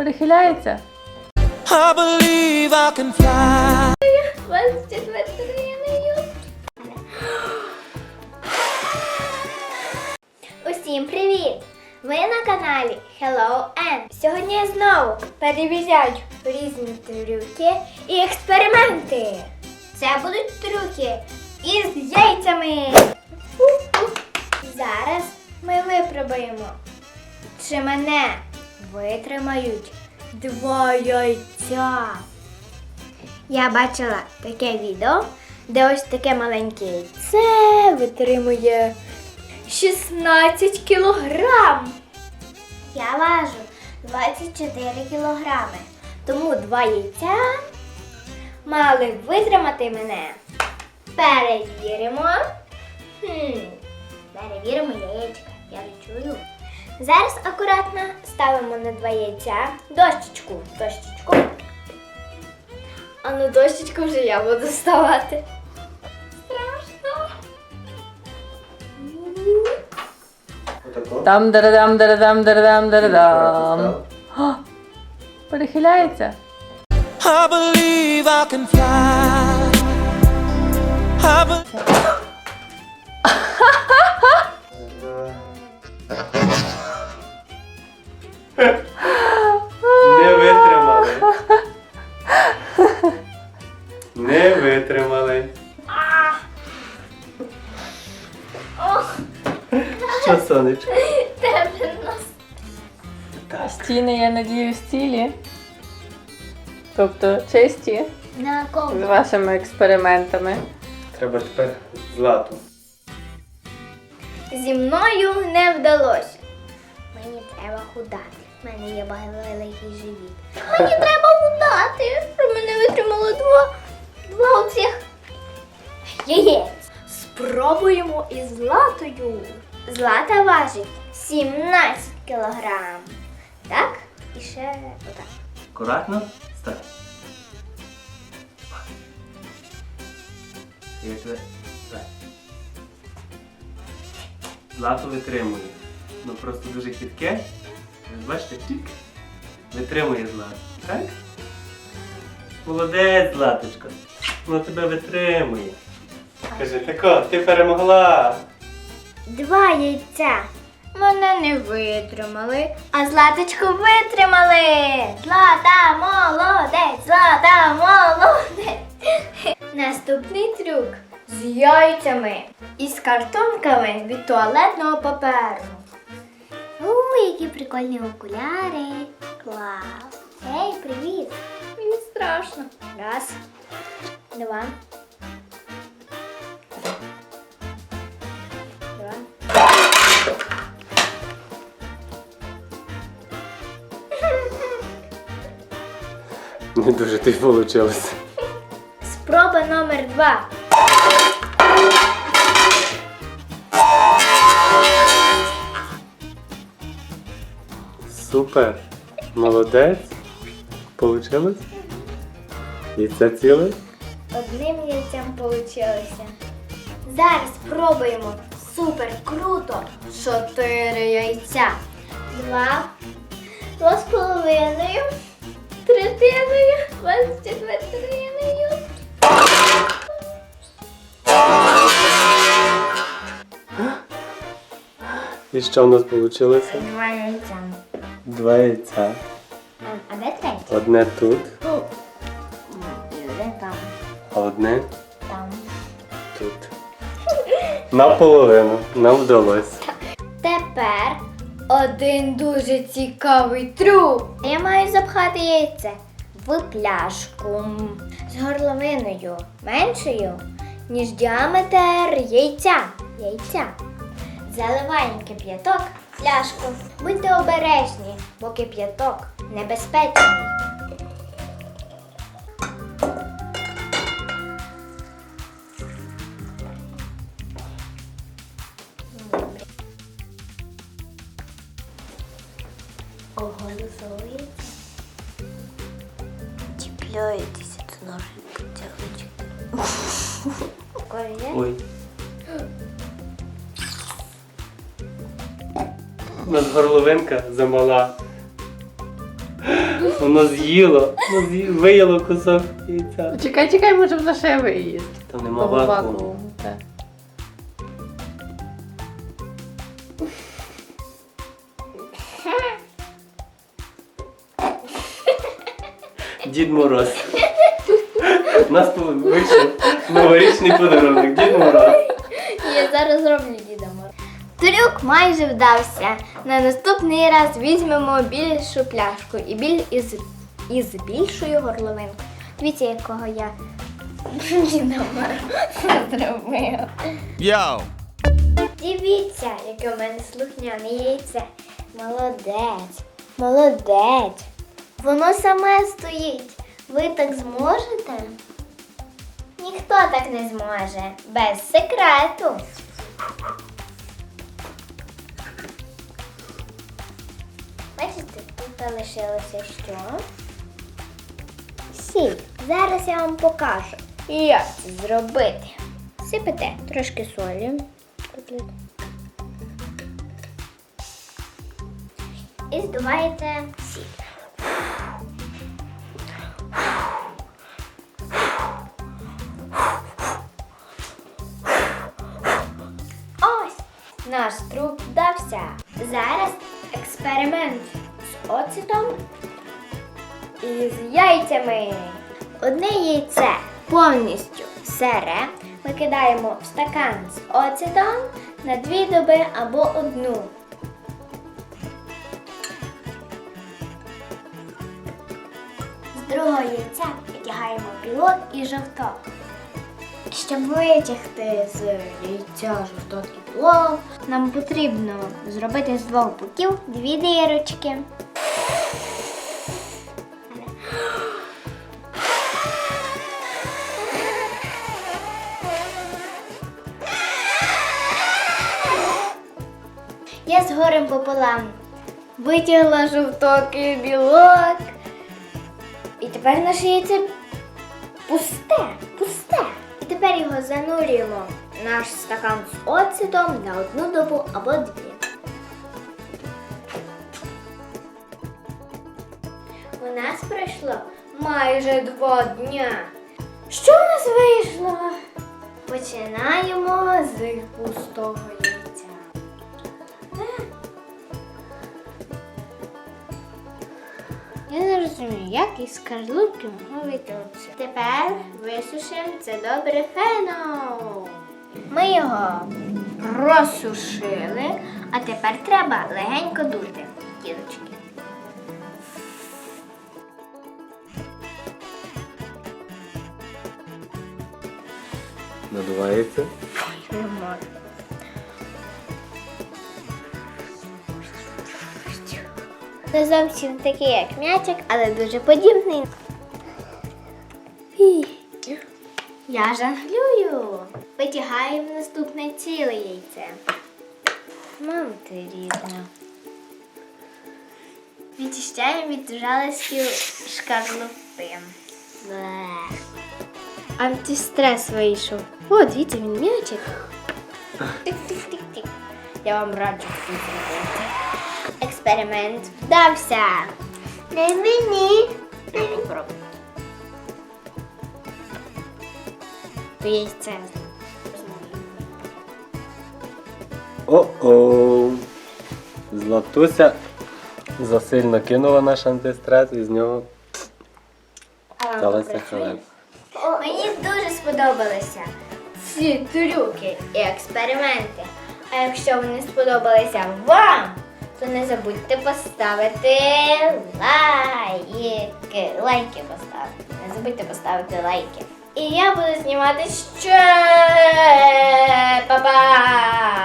Перехиляється. I believe I can fly. Усім привіт! Ви на каналі Hello N. Сьогодні я знову перевіряю різні трюки і експерименти. Це будуть трюки із яйцями. Зараз ми випробуємо, чи мене витримають два яйця. Я бачила таке відео, де ось таке маленьке яйце витримує 16 кілограм. Я важу 24 кілограми. Тому два яйця мали витримати мене. Перевіримо. Хм, перевіримо яєчка. Я відчую. Зараз акуратно ставимо на два яйця дощечку. Дощечку. А на дощечку вже я буду ставати. Страшно. Отако. Там дарадам дарадам дарадам дарадам. О, Перехиляється. I believe I can fly. I be- Не витримали. Не витримали. Що, сонечко? Тебе нос. Стіни, я надіюсь, цілі. Тобто чисті На з кого? вашими експериментами. Треба тепер злату. Зі мною не вдалося. Мені треба худати. У мене є великий живіт. Мені треба худати. Щоб мене витримало два, два оцих яєць. Спробуємо із златою. Злата важить 17 кілограм. Так? І ще отак. Акуратно. Став. Я тебе. Злату витримує. Ну просто дуже хитке. Бачите, тік. Витримує злату. Так? Молодець, Златочка. Воно тебе витримує. Кажи, тако, ти перемогла. Два яйця. Мене не витримали, а златочку витримали. Злата молодець, злата молодець. Наступний трюк з яйцями і з картонками від туалетного паперу. У, які прикольні окуляри. Клас. Ей, привіт. Мені страшно. Раз, два. Два. Не дуже ти вийшло. Спроба номер два. Супер. Молодець. Получилось? Яйце ціле? Одним яйцем вийшло. Зараз спробуємо. Супер круто. Чотири яйця. Два. Два з половиною. Третиною. Двадцять четвертиною. І що в нас вийшло? Два яйця. Два яйця. А де третє? Одне тут, І один там. а одне Там. тут. Наполовину. Нам вдалося. Тепер один дуже цікавий трюк. Я маю запхати яйце в пляшку з горловиною меншою, ніж діаметр яйця. Яйця. Заливаємо кип'яток пляшку. Будьте обережні, бо кип'яток небезпечний. Оголосується. Чіпляєтеся до потягочки. Ой. У нас горловинка замала. Воно з'їло, воно з'ї- виїло кусок яйця. Чекай, чекай, може воно ще виїсть. Там нема Того вакууму. вакууму, так. Дід Мороз. У нас вийшов новорічний подарунок. Дід Мороз. Я зараз Мороза. Трюк майже вдався. На наступний раз візьмемо більшу пляшку і біль із, із більшою горловинкою. Дивіться, якого я зробила. Yo. Дивіться, яке в мене слухняне яйце. Молодець, молодець. Воно саме стоїть. Ви так зможете? Ніхто так не зможе. Без секрету. Бачите, тут лишилося що? Сіль. Зараз я вам покажу, як це зробити. Сипете трошки солі. І здуваєте сіль. Ось наш труп вдався. Зараз експеримент з оцетом і з яйцями. Одне яйце повністю сире викидаємо в стакан з оцетом на дві доби або одну. З другого яйця витягаємо білок і жовток. Щоб витягти з яйця жовток і нам потрібно зробити з двох боків дві дирочки. Я з горем пополам витягла жовток і білок. І тепер наше яйце пусте, пусте. І тепер його занурюємо наш стакан з оцетом на одну добу або дві. У нас пройшло майже два дня. Що у нас вийшло? Починаємо з пустого яйця. Я не розумію, як із скарлупки могло вийти. Тепер висушимо це добре феном. Ми його розсушили, а тепер треба легенько дути кілочки. Надувається. Не зовсім такий, як м'ячик, але дуже подібний. Я жонглюю. Витягаємо наступне ціле яйце. Мам ти рідна. Відчищаємо від жалості шкарлупи. Антистрес вийшов. О, дивіться, він м'ячик. Тик-тик-тик-тик. Я вам раджу зробити. Експеримент вдався. Не мені. То яйце. О-о. Златуся засильно кинула наш антистрес і з нього сталося халеп. Мені дуже сподобалися ці трюки і експерименти. А якщо вони сподобалися вам, то не забудьте поставити лайки. Лайки поставити. Не забудьте поставити лайки. І я буду знімати ще. Па-па!